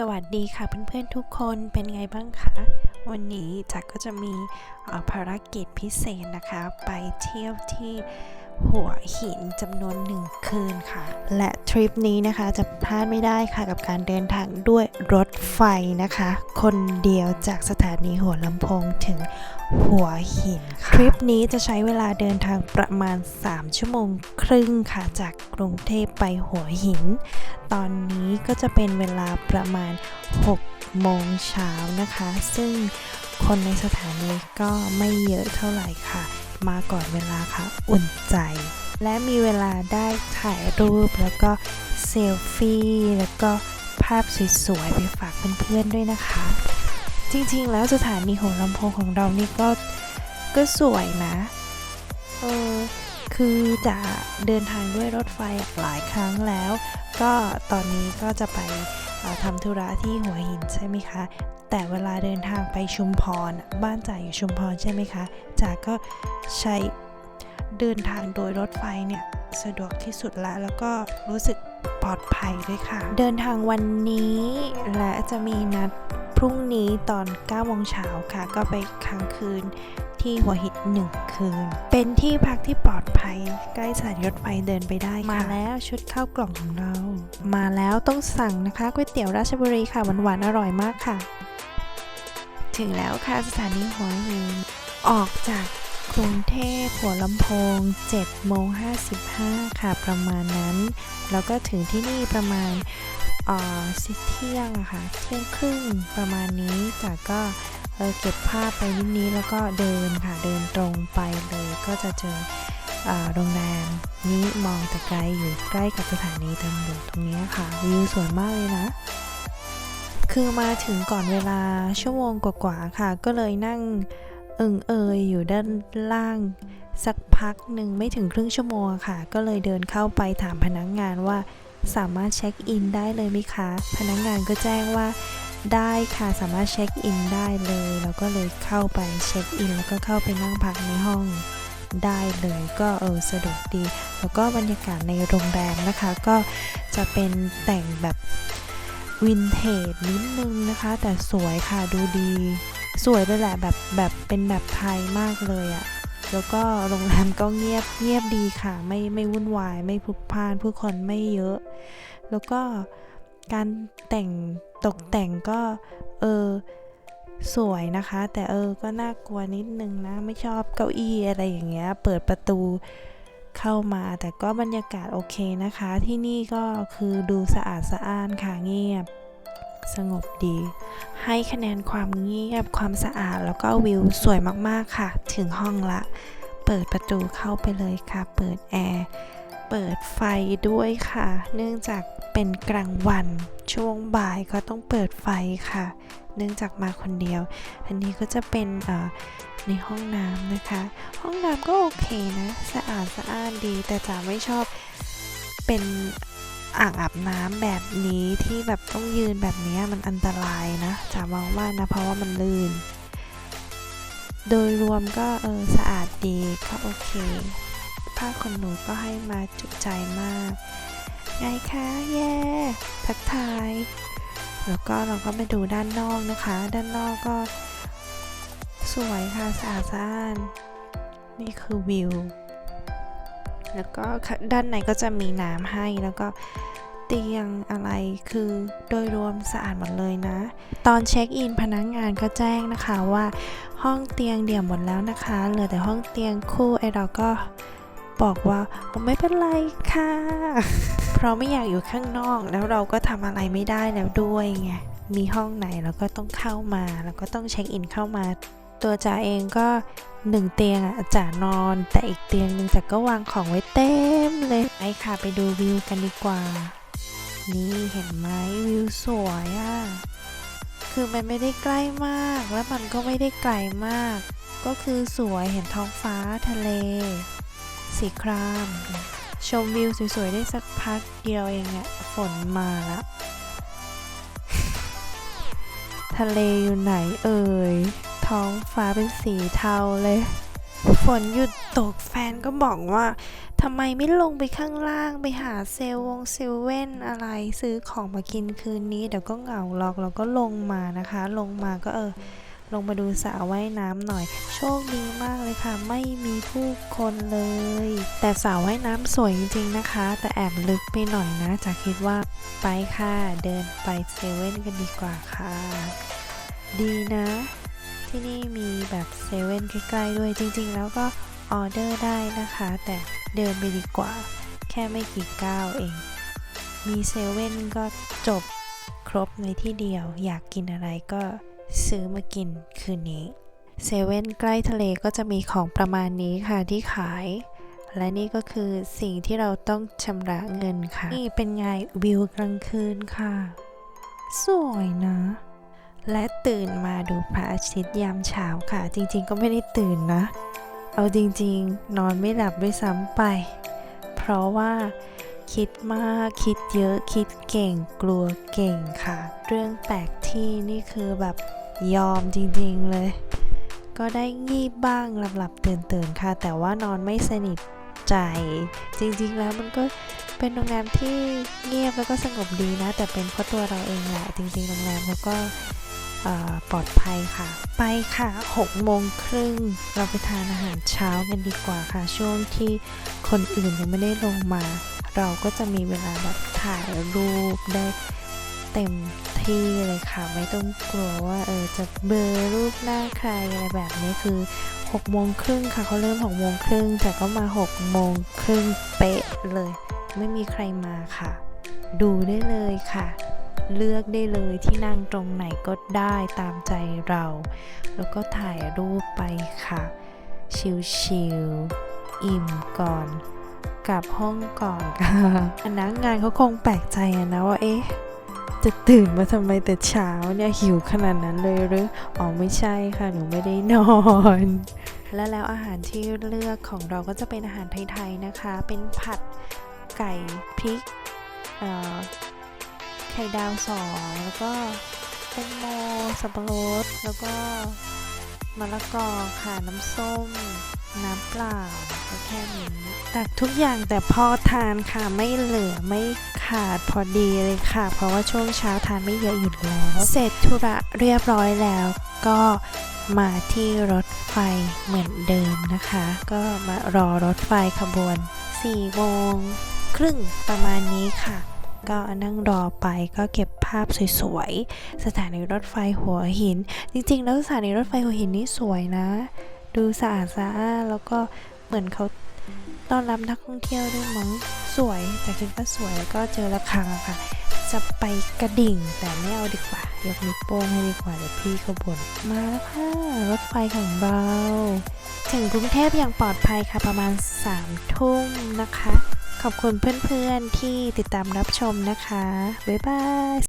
สวัสดีค่ะเพื่อนๆทุกคนเป็นไงบ้างคะ วันนี้จักก็จะมีภารกิจพิเศษนะคะ ไปเที่ยวที่ หัวหินจำนวนหนึ่งคืนค่ะ และทริปนี้นะคะจะพลาดไม่ได้ค่ะกับการเดินทางด้วยรถไฟนะคะ คนเดียวจากสถานีหัวลำโพงถึงหัวหินค่ะทริปนี้จะใช้เวลาเดินทางประมาณ 3 ชั่วโมงครึ่งค่ะ จากกรุงเทพไปหัวหิน ตอนนี้ก็จะเป็นเวลาประมาณ 6 โมงเช้านะคะ ซึ่งคนในสถานีก็ไม่เยอะเท่าไหร่ค่ะ มาก่อนเวลาค่ะ อุ่นใจ และมีเวลาได้ถ่ายรูปแล้วก็เซลฟี่ แล้วก็ภาพสวยๆไปฝากเพื่อนๆด้วยนะคะ จริงๆ แล้วสถานีหัวลำโพงของเรานี่ก็ก็สวยนะ เออ คือจะเดินทางด้วยรถไฟหลายครั้งแล้ว ก็ตอนนี้ก็จะไป ทำธุระที่หัวหินใช่ไหมคะ แต่เวลาเดินทางไปชุมพร บ้านจ่าอยู่ชุมพรใช่ไหมคะจ่าก็ใช้เดินทางโดยรถไฟเนี่ยสะดวกที่สุดละแล้วก็รู้สึกปลอดภัยด้วยค่ะ เดินทางวันนี้และจะมีนัดพรุ่งนี้ตอน9โมงเช้าค่ะ ก็ไปค้างคืน ที่หัวหินหนึ่งคืน เป็นที่พักที่ปลอดภัย ใกล้สถานีรถไฟเดินไปได้มาแล้วชุดข้าวกล่องของเรา มาแล้วต้องสั่งนะคะก๋วยเตี๋ยวราชบุรีค่ะหวานๆอร่อยมากค่ะ ถึงแล้วค่ะสถานีหัวหินออกจากกรุงเทพหัวลำโพง7โมง55 ค่ะ ประมาณนั้น แล้วก็ถึงที่นี่ประมาณเออสิเที่ยงค่ะ เที่ยงครึ่งประมาณนี้จากก็ เออเก็บภาพไปนิดนี้แล้วก็เดินค่ะเดินตรงไปเลยก็จะเจอโรงแรมนี้มองแต่ไกลอยู่ใกล้กับสถานีตำรวจตรงนี้ค่ะวิวสวยมากเลยนะ คือมาถึงก่อนเวลาชั่วโมงกว่าๆค่ะ ก็เลยนั่งเอิงเอยอยู่ด้านล่าง สักพักหนึ่งไม่ถึงครึ่งชั่วโมงค่ะ ก็เลยเดินเข้าไปถามพนักงานว่าสามารถเช็คอินได้เลยไหมคะ พนักงานก็แจ้งว่า ได้ค่ะสามารถเช็คอินได้เลยแล้วก็เลยเข้าไปเช็คอินแล้วก็เข้าไปนั่งพักในห้องได้เลยก็เออสะดวกดี แล้วก็บรรยากาศในโรงแรมนะคะ ก็จะเป็นแต่งแบบวินเทจนิดนึงนะคะ แต่สวยค่ะดูดี สวยเลยแหละแบบแบบเป็นแบบไทยมากเลยอะแล้วก็โรงแรมก็เงียบเงียบดีค่ะ ไม่ไม่วุ่นวาย ไม่พลุกพล่านผู้คนไม่เยอะ แล้วก็ การแต่งตกแต่งก็เออสวยนะคะ แต่เออก็น่ากลัวนิดนึงนะ ไม่ชอบเก้าอี้อะไรอย่างเงี้ย เปิดประตูเข้ามา แต่ก็บรรยากาศโอเคนะคะ ที่นี่ก็คือดูสะอาดสะอ้านค่ะเงียบ สงบดี ให้คะแนนความเงียบความสะอาดแล้วก็วิวสวยมากๆค่ะ ถึงห้องละ เปิดประตูเข้าไปเลยค่ะ เปิดแอร์ เปิดไฟด้วยค่ะ เนื่องจากเป็นกลางวันช่วงบ่ายก็ต้องเปิดไฟค่ะ เนื่องจากมาคนเดียว อันนี้ก็จะเป็นในห้องน้ำนะคะ ห้องน้ำก็โอเคนะสะอาดสะอ้านดี แต่จ๋าไม่ชอบเป็นอ่างอาบน้ำแบบนี้ที่แบบต้องยืนแบบนี้มันอันตรายนะจ๋ามองว่านะเพราะว่ามันลื่น โดยรวมก็เออสะอาดดีก็โอเค ผ้าขนหนูก็ให้มาจุใจมาก ไงคะแย่ทักทาย แล้วก็เราก็ไปดูด้านนอกนะคะ ด้านนอกก็ สวยค่ะสะอาดสะอ้าน นี่คือวิว แล้วก็ด้านในก็จะมีน้ำให้แล้วก็เตียงอะไรคือโดยรวมสะอาดหมดเลยนะ ตอนเช็คอินพนักงงานก็แจ้งนะคะว่าห้องเตียงเดี่ยวหมดแล้วนะคะ เหลือแต่ห้องเตียงคู่ไอเราก็ บอกว่าอ๋อไม่เป็นไรค่ะ เพราะไม่อยากอยู่ข้างนอกแล้วเราก็ทำอะไรไม่ได้แล้วด้วยไงมีห้องไหนเราก็ต้องเข้ามา แล้วก็ต้องเช็คอินเข้ามา ตัวจ๋าเองก็หนึ่งเตียงอะจ๋านอน แต่อีกเตียงหนึ่งจ๋าก็วางของไว้เต็มเลยไปค่ะไปดูวิวกันดีกว่า นี่เห็นไหมวิวสวยอะคือมันไม่ได้ใกล้มาก แล้วมันก็ไม่ได้ไกลมาก ก็คือสวยเห็นท้องฟ้าทะเล สีคราม ชมวิวสวยๆ ได้สักพักเดียวเองอะฝนมาล้วทะเลอยู่ไหนเอ่ย ท้องฟ้าเป็นสีเทาเลย ฝนหยุดตกแฟนก็บอกว่าทำไมไม่ลงไปข้างล่างไปหาเซลวงเซเว่นอะไรซื้อของมากินคืนนี้ เดี๋ยวก็เหงาหรอกเราก็ลงมานะคะ ลงมาก็เออ ลงมาดูสระว่ายน้ำหน่อย โชคดีมากเลยค่ะ ไม่มีผู้คนเลย แต่สระว่ายน้ำสวยจริงๆนะคะ แต่แอบลึกไปหน่อยนะจะคิดว่าไปค่ะ เดินไปเซเว่นกันดีกว่าค่ะ ดีนะ ที่นี่มีแบบเซเว่นใกล้ๆด้วยจริงๆ แล้วก็ออเดอร์ได้นะคะ แต่เดินไปดีกว่า แค่ไม่กี่ก้าวเอง มีเซเว่นก็จบครบในที่เดียว อยากกินอะไรก็ ซื้อมากินคืนนี้เซเว่นใกล้ทะเลก็จะมีของประมาณนี้ค่ะที่ขาย และนี่ก็คือสิ่งที่เราต้องชำระเงินค่ะ นี่เป็นไงวิวกลางคืนค่ะ สวยนะ และตื่นมาดูพระอาทิตย์ยามเช้าค่ะ จริงๆก็ไม่ได้ตื่นนะ เอาจริงๆ นอนไม่หลับด้วยซ้ำไป เพราะว่าคิดมากคิดเยอะคิดเก่งกลัวเก่งค่ะ เรื่องแปลกที่นี่คือแบบ ยอมจริงๆเลย ก็ได้งีบบ้างหลับๆตื่นๆค่ะ แต่ว่านอนไม่สนิทใจ จริงๆแล้วมันก็เป็นโรงแรมที่เงียบแล้วก็สงบดีนะ แต่เป็นเพราะตัวเราเองแหละ จริงๆ โรงแรมเขาก็ปลอดภัยค่ะ ไปค่ะ6โมงครึ่งเราไปทานอาหารเช้ากันดีกว่าค่ะ ช่วงที่คนอื่นยังไม่ได้ลงมา เราก็จะมีเวลาแบบถ่ายรูปได้เต็ม ที่เลยค่ะ ไม่ต้องกลัวว่าเออจะเบอร์รูปหน้าใครอะไรแบบนี้คือ6โมงครึ่งค่ะเขาเริ่ม6โมงครึ่งแต่ก็มา6โมงครึ่งเป๊ะเลย ไม่มีใครมาค่ะ ดูได้เลยค่ะ เลือกได้เลยที่นั่งตรงไหนก็ได้ตามใจเรา แล้วก็ถ่ายรูปไปค่ะ ชิลๆอิ่มก่อนกลับห้องก่อนค่ะนักงานเขาคงแปลกใจนะว่าเอ๊ะ จะตื่นมาทำไมแต่เช้าเนี่ยหิวขนาดนั้นเลยหรืออ๋อไม่ใช่ค่ะหนูไม่ได้นอนและแล้วอาหารที่เลือกของเราก็จะเป็นอาหารไทยๆนะคะ เป็นผัดไก่พริกไข่ดาวสองแล้วก็แตงโมสับปะรดแล้วก็มะละกอค่ะน้ำส้ม น้ำเปล่าก็แค่นี้ ตักทุกอย่างแต่พอทานค่ะไม่เหลือไม่ขาดพอดีเลยค่ะ เพราะว่าช่วงเช้าทานไม่เยอะอยู่แล้ว เสร็จธุระเรียบร้อยแล้วก็มาที่รถไฟเหมือนเดิมนะคะ ก็มารอรถไฟขบวน4โมงครึ่งประมาณนี้ค่ะ ก็นั่งรอไปก็เก็บภาพสวยๆ สถานีรถไฟหัวหิน จริงๆ แล้วสถานีรถไฟหัวหินนี่สวยนะ ดูสะอาดสะอาดแล้วก็เหมือนเขา ต้อนรับนักท่องเที่ยวด้วยมั้งสวย แต่คิดว่าสวยแล้วก็เจอระฆังอะค่ะ จะไปกระดิ่งแต่ไม่เอาดีกว่ายกนิ้วโป้งให้ดีกว่าเดี๋ยวพี่เขาบ่นมาแล้วค่ะรถไฟของเราถึงกรุงเทพอย่างปลอดภัยค่ะประมาณ3ทุ่มนะคะ ขอบคุณเพื่อนๆที่ติดตามรับชมนะคะ บ๊ายบาย